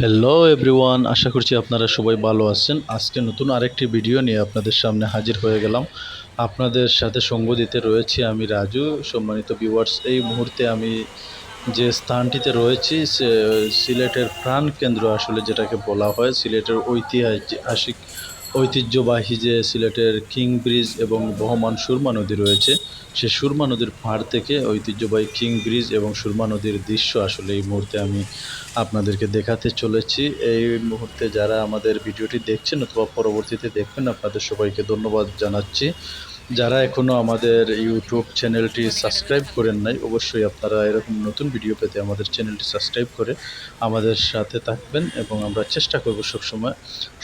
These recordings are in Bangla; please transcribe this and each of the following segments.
হ্যালো এভরিওয়ান আশা করছি আপনারা সবাই ভালো আছেন। আজকে নতুন আরেকটি ভিডিও নিয়ে আপনাদের সামনে হাজির হয়ে গেলাম। আপনাদের সাথে সঙ্গ দিতে রয়েছি আমি রাজু। সম্মানিত ভিউয়ার্স এই মুহূর্তে আমি যে স্থানটিতে রয়েছি সিলেটের প্রাণ কেন্দ্র আসলে যেটাকে বলা হয়, সিলেটের ঐতিহাসিক ঐতিহ্যবাহী যে সিলেটের কিং ব্রিজ এবং বহমান সুরমা নদী রয়েছে, সে সুরমা নদীর পাড় থেকে ঐতিহ্যবাহী কিং ব্রিজ এবং সুরমা নদীর দৃশ্য আসলে এই মুহূর্তে আমি আপনাদেরকে দেখাতে চলেছি। এই মুহূর্তে যারা আমাদের ভিডিওটি দেখছেন অথবা পরবর্তীতে দেখবেন, আপনাদের সবাইকে ধন্যবাদ জানাচ্ছি। যারা এখনও আমাদের ইউটিউব চ্যানেলটি সাবস্ক্রাইব করেন নাই, অবশ্যই আপনারা এরকম নতুন ভিডিও পেতে আমাদের চ্যানেলটি সাবস্ক্রাইব করে আমাদের সাথে থাকবেন এবং আমরা চেষ্টা করব সবসময়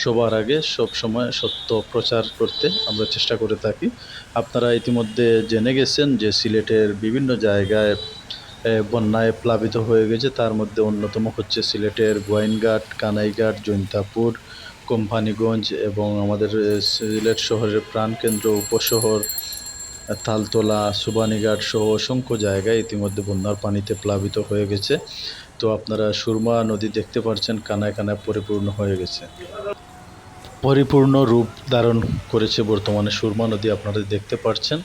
সবার আগে সব সময় সত্য প্রচার করতে আমরা চেষ্টা করে থাকি। আপনারা ইতিমধ্যে জেনে গেছেন যে সিলেটের বিভিন্ন জায়গায় বন্যায় প্লাবিত হয়ে গেছে। তার মধ্যে অন্যতম হচ্ছে সিলেটের গোয়াইনঘাট, কানাইঘাট, জৈন্তাপুর কোম্পানিগঞ্জ এবং আমাদের সিলেট শহরের প্রাণকেন্দ্র, উপশহর, তালতলা, সুবানীঘাট সহ অসংখ্য জায়গায় ইতিমধ্যে বন্যার পানিতে প্লাবিত হয়ে গেছে। তো আপনারা সুরমা নদী দেখতে পাচ্ছেন, কানায় কানায় পরিপূর্ণ হয়ে গেছে। পরিপূর্ণ রূপ ধারণ করেছে বর্তমানে সুরমা নদী, আপনারা দেখতে পাচ্ছেন।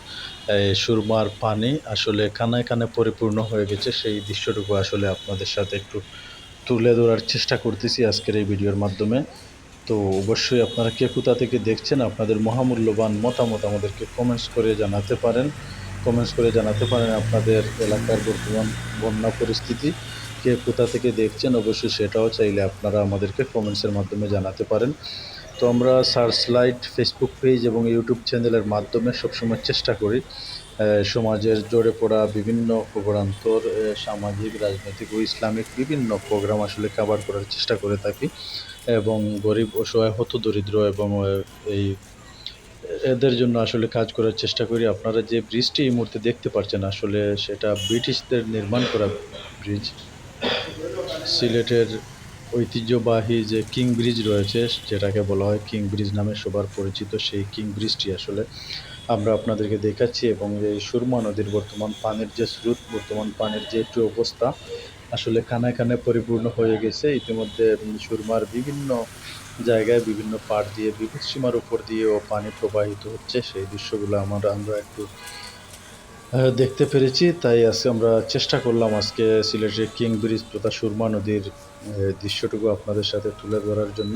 সুরমার পানি আসলে কানায় কানায় পরিপূর্ণ হয়ে গেছে। সেই দৃশ্যটুকু আসলে আপনাদের সাথে একটু তুলে ধরার চেষ্টা করতেছি আজকের এই ভিডিওর মাধ্যমে। তো অবশ্যই আপনারা কে কোথা থেকে দেখছেন, আপনাদের মহামূল্যবান মতামত আমাদেরকে কমেন্টস করে জানাতে পারেন। কমেন্টস করে জানাতে পারেন আপনাদের এলাকার বর্তমান বন্যা পরিস্থিতি, কে কোথা থেকে দেখছেন, অবশ্যই সেটাও চাইলে আপনারা আমাদেরকে কমেন্টসের মাধ্যমে জানাতে পারেন। তো আমরা সার্চ লাইট ফেসবুক পেজ এবং ইউটিউব চ্যানেলের মাধ্যমে সবসময় চেষ্টা করি সমাজের জোরে পড়া বিভিন্ন খবরান্তর সামাজিক, রাজনৈতিক ও ইসলামিক বিভিন্ন প্রোগ্রাম আসলে কভার করার চেষ্টা করে থাকি। এবং গরিব অসহায় হত দরিদ্র এবং এই, এদের জন্য আসলে কাজ করার চেষ্টা করি। আপনারা যে ব্রিজটি এই মুহূর্তে দেখতে পাচ্ছেন আসলে সেটা ব্রিটিশদের নির্মাণ করা ব্রিজ। সিলেটের ঐতিহ্যবাহী যে কিং ব্রিজ রয়েছে, যেটাকে বলা হয় কিং ব্রিজ নামে সবার পরিচিত, সেই কিং ব্রিজটি আসলে আমরা আপনাদেরকে দেখাচ্ছি এবং এই সুরমা নদীর বর্তমান পানির যে স্রোত, বর্তমান পানির যে একটু অবস্থা আসলে খানায় খানায় পরিপূর্ণ হয়ে গেছে। ইতিমধ্যে সুরমার বিভিন্ন জায়গায় বিভিন্ন পাট দিয়ে, বিদ্যুৎ সীমার উপর দিয়েও পানি প্রবাহিত হচ্ছে। সেই দৃশ্যগুলো আমরা আমরা একটু দেখতে পেরেছি। তাই আজকে আমরা চেষ্টা করলাম আজকে সিলেটের কিং ব্রিজ তথা সুরমা নদীর দৃশ্যটুকু আপনাদের সাথে তুলে ধরার জন্য।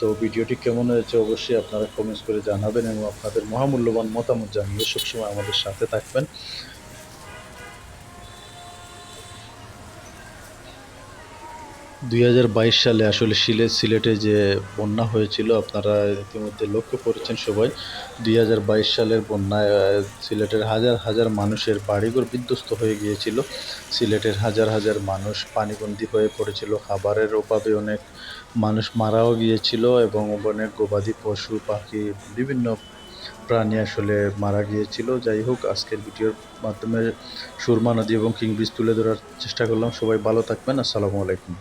তো ভিডিওটি কেমন হয়েছে অবশ্যই আপনারা কমেন্টস করে জানাবেন এবং আপনাদের মহামূল্যবান মতামত জানিয়ে সবসময় আমাদের সাথে থাকবেন। দুই হাজার বাইশ সালে আসলে সিলেট সিলেটে যে বন্যা হয়েছিল, আপনারা ইতিমধ্যে লক্ষ্য করেছেন সবাই, দুই হাজার বাইশ সালের বন্যায় সিলেটের হাজার হাজার মানুষের বাড়িঘর বিধ্বস্ত হয়ে গিয়েছিল। সিলেটের হাজার হাজার মানুষ পানিবন্দী হয়ে পড়েছিল। খাবারের অভাবে অনেক মানুষ মারাও গিয়েছিল এবং অনেক গবাদি পশু, পাখি, বিভিন্ন প্রাণী আসলে মারা গিয়েছিল। যাই হোক, আজকের ভিডিওর মাধ্যমে সুরমা নদী এবং কিং ব্রিজ তুলে ধরার চেষ্টা করলাম। সবাই ভালো থাকবেন। আসসালামু আলাইকুম।